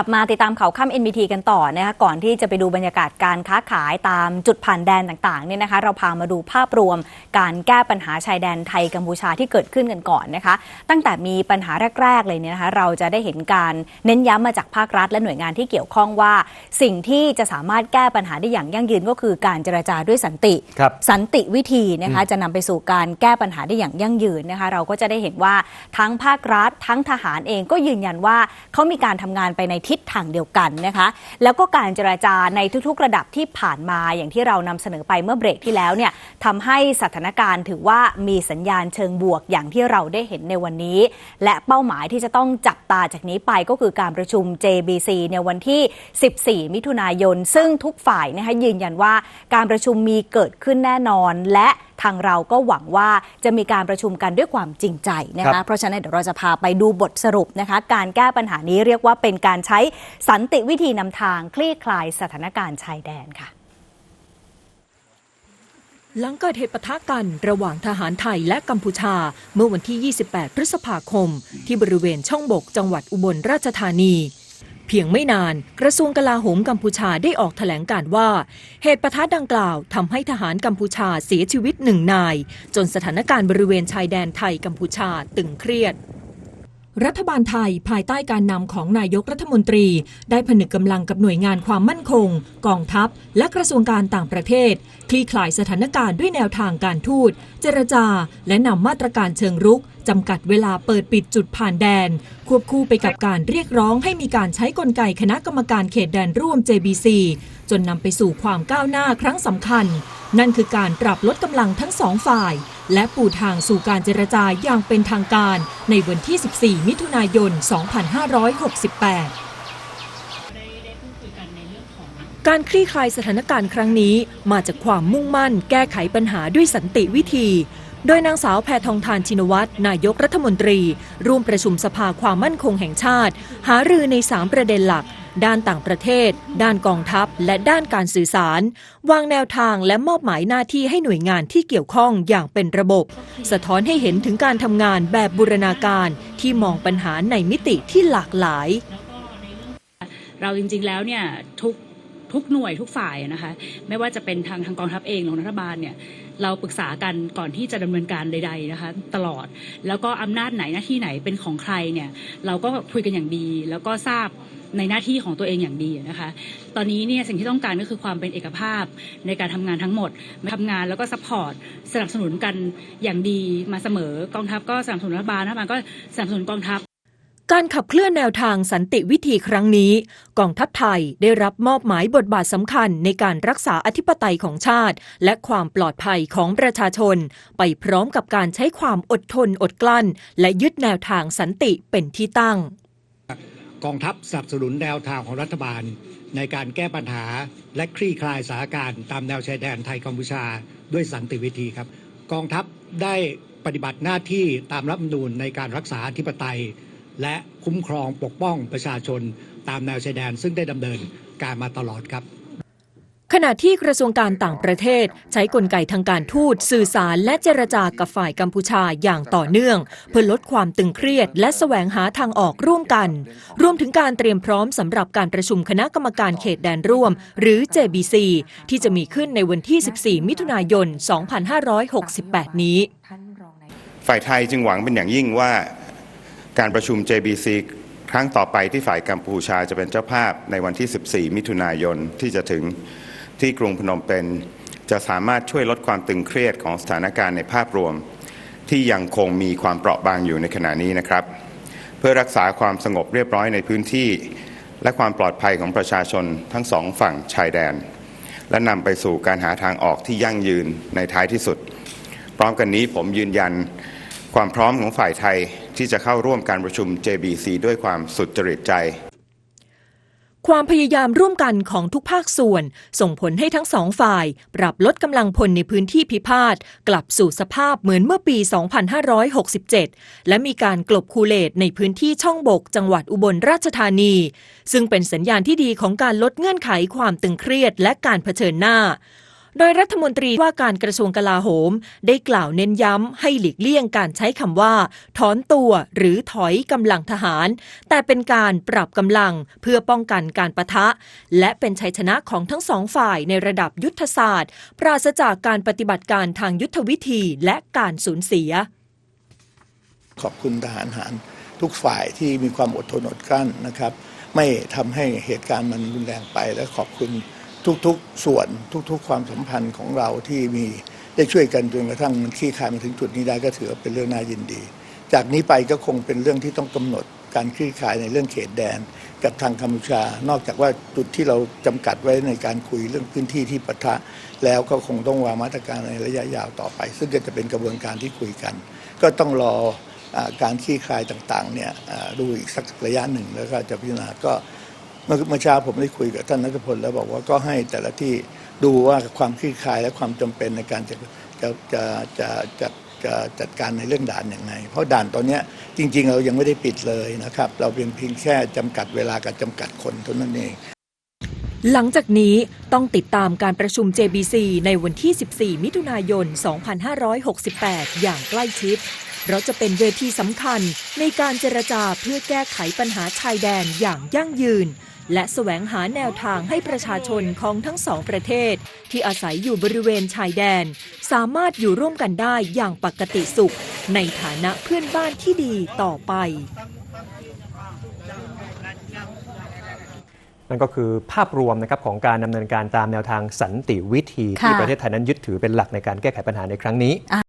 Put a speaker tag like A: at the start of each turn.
A: กลับมาติดตามข่าวค่ำ NBT กันต่อนะคะก่อนที่จะไปดูบรรยากาศการค้าขายตามจุดผ่านแดนต่างๆเนี่ยนะคะเราพามาดูภาพรวมการแก้ปัญหาชายแดนไทยกัมพูชาที่เกิดขึ้นกันก่อนนะคะ ตั้งแต่มีปัญหาแรก ๆ เลยเนี่ยนะคะเราจะได้เห็นการเน้นย้ำมาจากภาครัฐ และหน่วยงานที่เกี่ยวข้องว่า สิ่งที่จะสามารถแก้ปัญหาได้อย่างยั่งยืนก็คือการเจรจาด้วยสันติ
B: ครับ
A: สันติวิธีนะคะจะนำไปสู่การแก้ปัญหาได้อย่างยั่งยืนนะคะเราก็จะได้เห็นว่าทั้งภาครัฐ ทั้งทหารเองก็ยืนยันว่าเขามีการทำงานไปในทิศทางเดียวกันนะคะ แล้วก็การเจราจาในทุกๆ ระดับที่ผ่านมาอย่างที่เรานำเสนอไปเมื่อเบรกที่แล้วเนี่ยทำให้สถานการณ์ถือว่ามีสัญญาณเชิงบวกอย่างที่เราได้เห็นในวันนี้ และเป้าหมายที่จะต้องจับตาจากนี้ไปก็คือการประชุม JBC ในวันที่ 14 มิถุนายน ซึ่งทุกฝ่ายนะคะยืนยันว่าการประชุมมีเกิดขึ้นแน่นอนและ ทางเราก็หวังว่าจะมีการประชุมกันด้วยความจริงใจนะ
B: ครั
A: คะ
B: บ
A: เพราะฉะนั้นเดี๋ยวเราจะพาไปดูบทสรุปนะคะ การแก้ปัญหานี้เรียกว่าเป็นการใช้สันติวิธีนำทางคลี่คลายสถานการณ์ชายแดนค่ะ
C: หลังเกิดเหตุปะทะกันระหว่างทหารไทยและกัมพูชา เมื่อวันที่ 28 พฤษภาคม ที่บริเวณช่องบกจังหวัดอุบลราชธานี เพียงไม่นาน กระทรวงกลาโหมกัมพูชาได้ออกแถลงการว่า เหตุปะทะดังกล่าวทำให้ทหารกัมพูชาเสียชีวิตหนึ่งนาย จนสถานการณ์บริเวณชายแดนไทยกัมพูชาตึงเครียด รัฐบาลไทยภายใต้การนำของนายกรัฐมนตรี ได้ผนึกกำลังกับหน่วยงานความมั่นคง กองทัพ และกระทรวงการต่างประเทศ คลี่คลายสถานการณ์ด้วยแนวทางการทูต เจรจา และนำมาตรการเชิงรุกจำกัดเวลาเปิดปิดจุดผ่านแดน ควบคู่ไปกับการเรียกร้องให้มีการใช้กลไกคณะกรรมการเขตแดนร่วม JBC จนนำไปสู่ความก้าวหน้าครั้งสำคัญ นั่นคือการปรับลดกำลังทั้งสองฝ่าย และปูทางสู่การเจรจาอย่างเป็นทางการในวันที่ 14 มิถุนายน 2568การคลี่คลายสถานการณ์ครั้งนี้มาจากความมุ่งมั่น แก้ไขปัญหาด้วยสันติวิธี โดยนางสาวแพทองทานชินวัตรนายกรัฐมนตรี ร่วมประชุมสภาความมั่นคงแห่งชาติ หารือใน 3 ประเด็นหลัก ด้านต่างประเทศ ด้านกองทัพ และด้านการสื่อสาร วางแนวทางและมอบหมายหน้าที่ให้หน่วยงานที่เกี่ยวข้องอย่างเป็นระบบ สะท้อนให้เห็นถึงการทำงานแบบบูรณาการที่มองปัญหาในมิติที่หลากหลาย
D: เราจริงๆแล้วเนี่ยทุก ทุกหน่วยทุกฝ่ายนะคะไม่ว่าจะเป็นทางทางกองทัพเองหรือรัฐบาลเนี่ยเราปรึกษากันก่อนที่จะดำเนินการใดๆนะคะตลอด แล้วก็อำนาจไหนหน้าที่ไหนเป็นของใครเนี่ยเราก็คุยกันอย่างดี แล้วก็ทราบในหน้าที่ของตัวเองอย่างดีนะคะ ตอนนี้เนี่ยสิ่งที่ต้องการก็คือความเป็นเอกภาพในการทำงานทั้งหมดทำงานแล้วก็ซัพพอร์ตสนับสนุนกันอย่างดีมาเสมอกองทัพก็สนับสนุนรัฐบาลรัฐบาลก็สนับสนุนกองทัพ
C: การขับเคลื่อนแนวทางสันติวิธีครั้งนี้ กองทัพไทยได้รับมอบหมายบทบาทสำคัญในการรักษาอธิปไตยของชาติ และความปลอดภัยของประชาชน ไปพร้อมกับการใช้ความอดทนอดกลั้น และยึดแนวทางสันติเป็นที่ตั้ง
E: กองทัพสนับสนุนแนวทางของรัฐบาล ในการแก้ปัญหาและคลี่คลายสถานการณ์ตามแนวชายแดนไทยกัมพูชา ด้วยสันติวิธีครับ กองทัพได้ปฏิบัติหน้าที่ตามรัฐธรรมนูญในการรักษาอธิปไตย และคุ้มครองปกป้องประชาชนตามแนวชายแดน ซึ่งได้ดำเนินการมาตลอดครับ
C: ขณะที่กระทรวงการต่างประเทศ ใช้กลไกทางการทูตสื่อสารและเจรจากับฝ่ายกัมพูชาอย่างต่อเนื่อง เพื่อลดความตึงเครียด และแสวงหาทางออกร่วมกัน รวมถึงการเตรียมพร้อมสำหรับการประชุมคณะกรรมการเขตแดนร่วม หรือ JBC ที่จะมีขึ้นในวันที่ 14 มิถุนายน 2568 นี้
F: ฝ่ายไทยจึงหวังเป็นอย่างยิ่งว่า การประชุม JBC ครั้งต่อไปที่ฝ่ายกัมพูชาจะเป็นเจ้าภาพในวันที่ 14 มิถุนายนที่จะถึงที่กรุงพนมเปญจะสามารถช่วยลดความตึงเครียดของสถานการณ์ในภาพรวม ที่ยังคงมีความเปราะบางอยู่ในขณะนี้นะครับ เพื่อรักษาความสงบเรียบร้อยในพื้นที่ และความปลอดภัยของประชาชนทั้งสองฝั่งชายแดน และนำไปสู่การหาทางออกที่ยั่งยืนในท้ายที่สุด พร้อมกันนี้ผมยืนยันความพร้อมของฝ่ายไทย ที่จะเข้าร่วมการประชุม JBC ด้วยความสุจริตใจ
C: ความพยายามร่วมกันของทุกภาคส่วน ส่งผลให้ทั้งสองฝ่าย ปรับลดกำลังพลในพื้นที่พิพาทกลับสู่สภาพเหมือนเมื่อปี 2567 และมีการกลบคูเลตในพื้นที่ช่องบก จังหวัดอุบลราชธานี ซึ่งเป็นสัญญาณที่ดีของการลดเงื่อนไขความตึงเครียดและการเผชิญหน้า โดยรัฐมนตรีว่าการกระทรวงกลาโหม ได้กล่าวเน้นย้ำให้หลีกเลี่ยงการใช้คำว่า ถอนตัวหรือถอยกำลังทหาร แต่เป็นการปรับกำลังเพื่อป้องกันการปะทะ และเป็นชัยชนะของทั้งสองฝ่ายในระดับยุทธศาสตร์ ปราศจากการปฏิบัติการทางยุทธวิธีและการสูญเสีย
B: ขอบคุณทหารหารทุกฝ่ายที่มีความอดทนอดกลั้นนะครับ ไม่ทำให้เหตุการณ์มันรุนแรงไปและขอบคุณ ทุกๆส่วนทุกๆ ความสัมพันธ์ของเราที่มีได้ช่วยกันจนกระทั่งมันคลี่คลายมาถึงจุดนี้ได้ก็ถือว่าเป็นเรื่องน่ายินดี จากนี้ไปก็คงเป็นเรื่องที่ต้องกำหนดการคลี่คลายในเรื่องเขตแดน กับทางกัมพูชา นอกจากว่าจุดที่เราจำกัดไว้ในการคุยเรื่องพื้นที่ที่ปะทะ แล้วก็คงต้องวางมาตรการในระยะยาวต่อไป ซึ่งก็จะเป็นกระบวนการที่คุยกัน ก็ต้องรออการคลี่คลายต่างๆเนี่ยดูอีกสักระยะหนึ่งแล้วก็จะพิจารณาก็ เมื่อเช้าผมได้คุยกับท่านนัทพลแล้วบอกว่าก็ให้แต่ละที่ดูว่าความคลี่คลายและความจำเป็นในการจะจะจะจะจะจะจัดการในเรื่องด่านอย่างไงเพราะด่านตอนนี้จริง ๆ เรายังไม่ได้ปิดเลยนะครับ เราเพียงเพียงแค่จำกัดเวลากับจำกัดคนเท่านั้นเอง
C: หลังจากนี้ต้องติดตามการประชุม JBC ในวันที่ 14 มิถุนายน 2568 อย่างใกล้ชิด เพราะจะเป็นเวทีสำคัญในการเจรจาเพื่อแก้ไขปัญหาชายแดนอย่างยั่งยืน และแสวงหาแนวทางให้ประชาชนของทั้งสองประเทศ ที่อาศัยอยู่บริเวณชายแดน สามารถอยู่ร่วมกันได้อย่างปกติสุข ในฐานะเพื่อนบ้านที่ดีต่อไป
G: นั่นก็คือภาพรวมนะครับของการดำเนินการตามแนวทางสันติวิธี
A: ค่ะ
G: ที่ประเทศไทยนั้นยึดถือเป็นหลักในการแก้ไขปัญหาในครั้งนี้